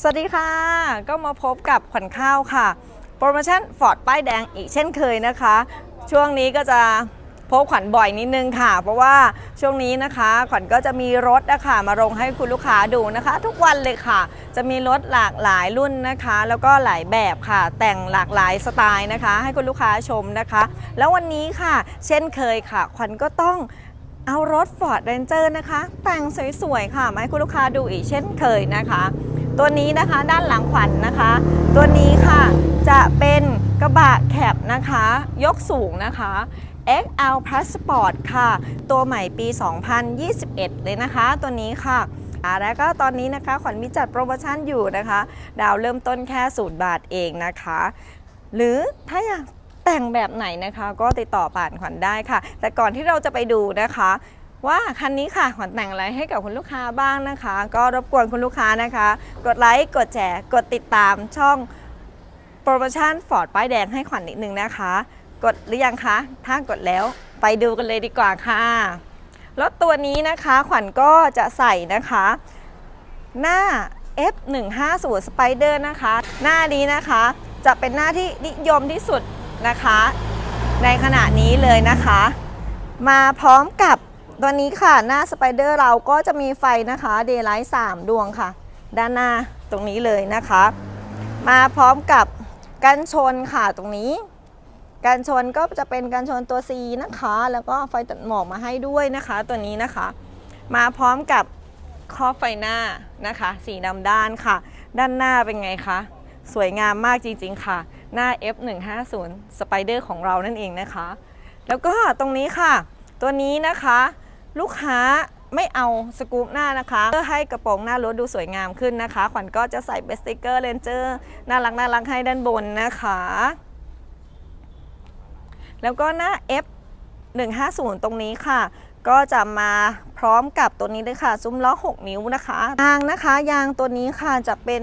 สวัสดีค่ะ ก็มาพบกับขวัญข้าวค่ะ โปรโมชั่นฟอร์ดป้ายแดงอีกเช่นเคยนะคะ ช่วงนี้ก็จะพบขวัญบ่อยนิดนึงค่ะ เพราะว่าช่วงนี้นะคะ ขวัญก็จะมีรถนะคะมาลงให้คุณลูกค้าดูนะคะ ทุกวันเลยค่ะ จะมีรถหลากหลายรุ่นนะคะ แล้วก็หลายแบบค่ะ แต่งหลากหลายสไตล์นะคะ ให้คุณลูกค้าชมนะคะ แล้ววันนี้ค่ะ เช่นเคยค่ะ ขวัญก็ต้องเอารถ Ford Ranger นะคะ แต่งสวยๆค่ะมาให้คุณลูกค้าดูอีกเช่นเคยนะคะ ตัวนี้นะคะด้านหลังขวัญนะคะ ตัวนี้ค่ะจะเป็นกระบะแคบนะคะ ยกสูงนะคะ XL Plus Sport ค่ะ ตัวใหม่ปี 2021 เลยนะคะ ตัวนี้ค่ะแล้วก็ตอนนี้นะคะขวัญมีจัดโปรโมชั่นอยู่นะคะ ดาวเริ่มต้นแค่ศูนย์บาทเองนะคะ หรือถ้าอยากแต่งแบบไหนนะคะ ก็ติดต่อผ่านขวัญได้ค่ะ แต่ก่อนที่เราจะไปดูนะคะ ว่าคันนี้ค่ะขวัญแต่งอะไรให้กับคุณลูกค้าบ้างนะคะ ก็รบกวนคุณลูกค้านะคะ กดไลค์กดแชร์กดติดตามช่องโปรโมชั่นฟอร์ดป้ายแดงให้ขวัญนิดนึงนะคะ กดหรือยังคะถ้ากดแล้วไปดูกันเลยดีกว่าค่ะรถตัวนี้นะคะขวัญก็จะใส่นะคะ หน้า F150 Spider นะคะ หน้านี้นะคะจะเป็นหน้าที่นิยมที่สุดนะคะ ในขณะนี้เลยนะคะ มาพร้อมกับ ตัวนี้ค่ะหน้า Spider เราก็จะมีไฟนะคะ Daylight 3ดวงค่ะ ด้านหน้าตรงนี้เลยนะคะ มาพร้อมกับกันชนค่ะตรงนี้ กันชนก็จะเป็นกันชนตัว C นะคะ แล้วก็ไฟตัดหมอกมาให้ด้วยนะคะตัวนี้นะคะ มาพร้อมกับครอบไฟหน้านะคะ สีดำด้านค่ะ ด้านหน้าเป็นไงคะ สวยงามมากจริง ๆ ค่ะ หน้า F150 Spider ของเรานั่นเองนะคะ แล้วก็ตรงนี้ค่ะ ตัวนี้นะคะ ลูกค้าไม่เอาสกูปหน้านะคะ เพื่อให้กระโปรงหน้ารถดูสวยงามขึ้นนะคะ ขวัญก็จะใส่เบสติกเกอร์เลนเจอร์น่ารักน่ารักให้ด้านบนนะคะ แล้วก็หน้า F 150 ตรงนี้ค่ะ ก็จะมาพร้อมกับตัวนี้เลยค่ะ ซุ้มล้อ 6 นิ้วนะคะยางนะคะ ยางตัวนี้ค่ะจะเป็น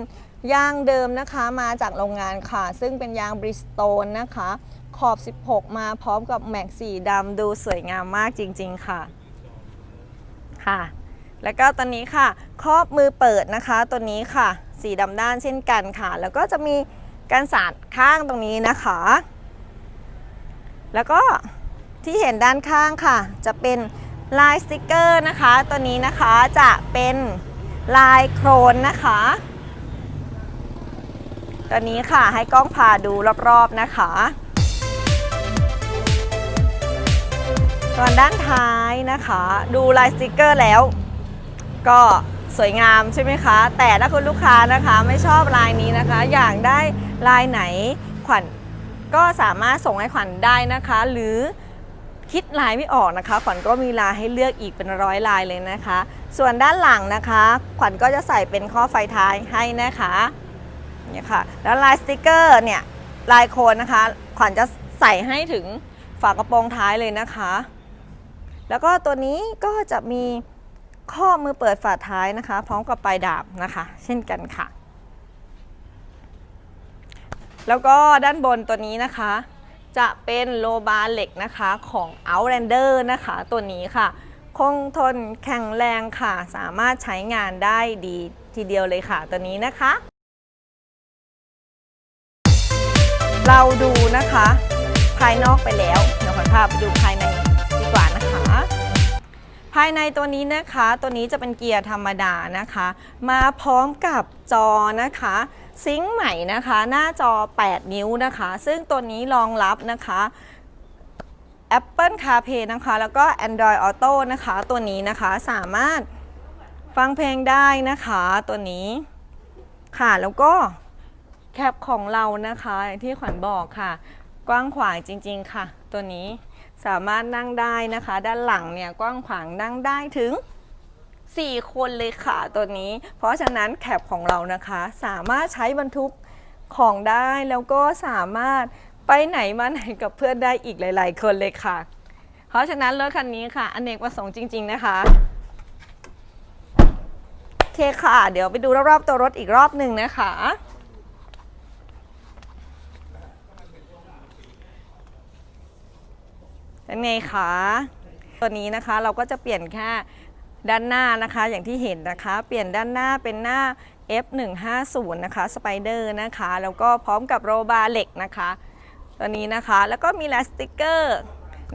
ยางเดิมนะคะมาจากโรงงานค่ะ ซึ่งเป็นยางบริสโตนนะคะ ขอบ 16 มาพร้อมกับแม็กสีดำดูสวยงามมากจริง ๆ ค่ะ ค่ะ แล้วก็ตัวนี้ค่ะ ครอบมือเปิดนะคะ ตัวนี้ค่ะ สีดำด้านเช่นกันค่ะ แล้วก็จะมีการสาดข้างตรงนี้นะคะ แล้วก็ที่เห็นด้านข้างค่ะ จะเป็นลายสติกเกอร์นะคะ ตัวนี้นะคะจะเป็นลายโครนนะคะ ตัวนี้ค่ะให้กล้องพาดูรอบๆนะคะ ส่วนด้านท้ายนะคะ ดูลายสติกเกอร์แล้ว ก็สวยงามใช่ไหมคะ แต่ถ้าคุณลูกค้านะคะไม่ชอบลายนี้นะคะ อยากได้ลายไหนขวัญก็สามารถส่งให้ขวัญได้นะคะ หรือคิดลายไม่ออกนะคะ ขวัญก็มีลายให้เลือกอีกเป็นร้อยลายเลยนะคะ ส่วนด้านหลังนะคะ ขวัญก็จะใส่เป็นข้อไฟท้ายให้นะคะเนี่ยค่ะแล้วลายสติกเกอร์เนี่ยลายโคนนะคะ ขวัญจะใส่ให้ถึงฝากระโปรงท้ายเลยนะคะ แล้วก็ตัวนี้ก็จะมีข้อมือเปิดฝาท้ายนะคะ พร้อมกับปลายดาบนะคะ เช่นกันค่ะ แล้วก็ด้านบนตัวนี้นะคะ จะเป็นโลบาร์เหล็กนะคะของ Outlander นะคะ ตัวนี้ค่ะ คงทนแข็งแรงค่ะ สามารถใช้งานได้ดีทีเดียวเลยค่ะ ตัวนี้นะคะ เราดูนะคะ ภายนอกไปแล้ว เดี๋ยวขอพาไปดูภายใน ภายในตัวนี้นะคะ ตัวนี้จะเป็นเกียร์ธรรมดานะคะ มาพร้อมกับจอนะคะ ซิงค์ใหม่นะคะ หน้าจอ 8 นิ้วนะคะ ซึ่งตัวนี้รองรับนะคะ Apple CarPlay นะคะ แล้วก็ Android Auto นะคะ ตัวนี้นะคะสามารถฟังเพลงได้นะคะตัวนี้ค่ะแล้วก็แคปของเรานะคะที่ขวัญบอกค่ะ กว้างขวางจริง ๆ ค่ะ ตัวนี้ สามารถนั่งได้นะคะ ด้านหลังเนี่ยกว้างขวางนั่งได้ถึง 4 คนเลยค่ะตัวนี้ เพราะฉะนั้นแคปของเรานะคะ สามารถใช้บรรทุกของได้แล้วก็สามารถไปไหนมาไหนกับเพื่อนได้อีกหลาย ๆ คนเลยค่ะ เพราะฉะนั้นรถคันนี้ค่ะ อเนกประสงค์จริง ๆ นะคะโอเคค่ะ เดี๋ยวไปดูรอบๆตัวรถอีกรอบหนึ่งนะคะ เป็นไงคะตัวนี้นะคะเราก็จะเปลี่ยนแค่ด้านหน้านะคะอย่างที่เห็นนะคะ เปลี่ยนด้านหน้าเป็นหน้า F150 นะคะสไปเดอร์นะคะ แล้วก็พร้อมกับโรบาร์เหล็กนะคะ ตัวนี้นะคะแล้วก็มีแลสติกเกอร์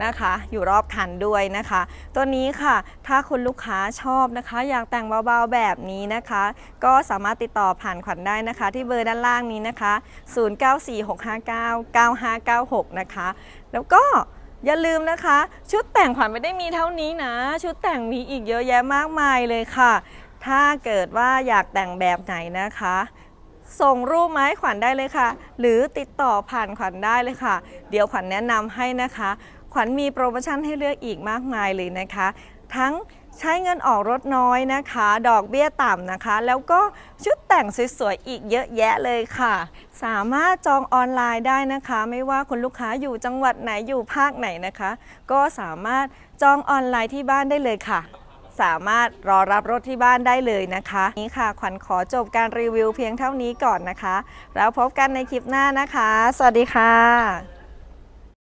นะคะอยู่รอบคันด้วยนะคะ ตัวนี้ค่ะถ้าคุณลูกค้าชอบนะคะ อยากแต่งเบาๆแบบนี้นะคะ ก็สามารถติดต่อผ่านขวัญได้นะคะ ที่เบอร์ด้านล่างนี้นะคะ 0946599596 นะคะ แล้วก็ อย่าลืมนะคะ ชุดแต่งขวัญไม่ได้มีเท่านี้นะ ชุดแต่งมีอีกเยอะแยะมากมายเลยค่ะ ถ้าเกิดว่าอยากแต่งแบบไหนนะคะ ส่งรูปมาให้ขวัญได้เลยค่ะ หรือติดต่อผ่านขวัญได้เลยค่ะ เดี๋ยวขวัญแนะนำให้นะคะ ขวัญมีโปรโมชั่นให้เลือกอีกมากมายเลยนะคะ ทั้งใช้เงินออกรถน้อยนะคะ ดอกเบี้ยต่ำนะคะ แล้วก็ชุด แต่งสวยๆ อีกเยอะแยะเลยค่ะ สามารถจองออนไลน์ได้นะคะ ไม่ว่าคุณลูกค้าอยู่จังหวัดไหนอยู่ภาคไหนนะคะ ก็สามารถจองออนไลน์ที่บ้านได้เลยค่ะ สามารถรอรับรถที่บ้านได้เลยนะคะ นี่ค่ะ ขวัญขอจบการรีวิวเพียงเท่านี้ก่อนนะคะ แล้วพบกันในคลิปหน้านะคะ สวัสดีค่ะ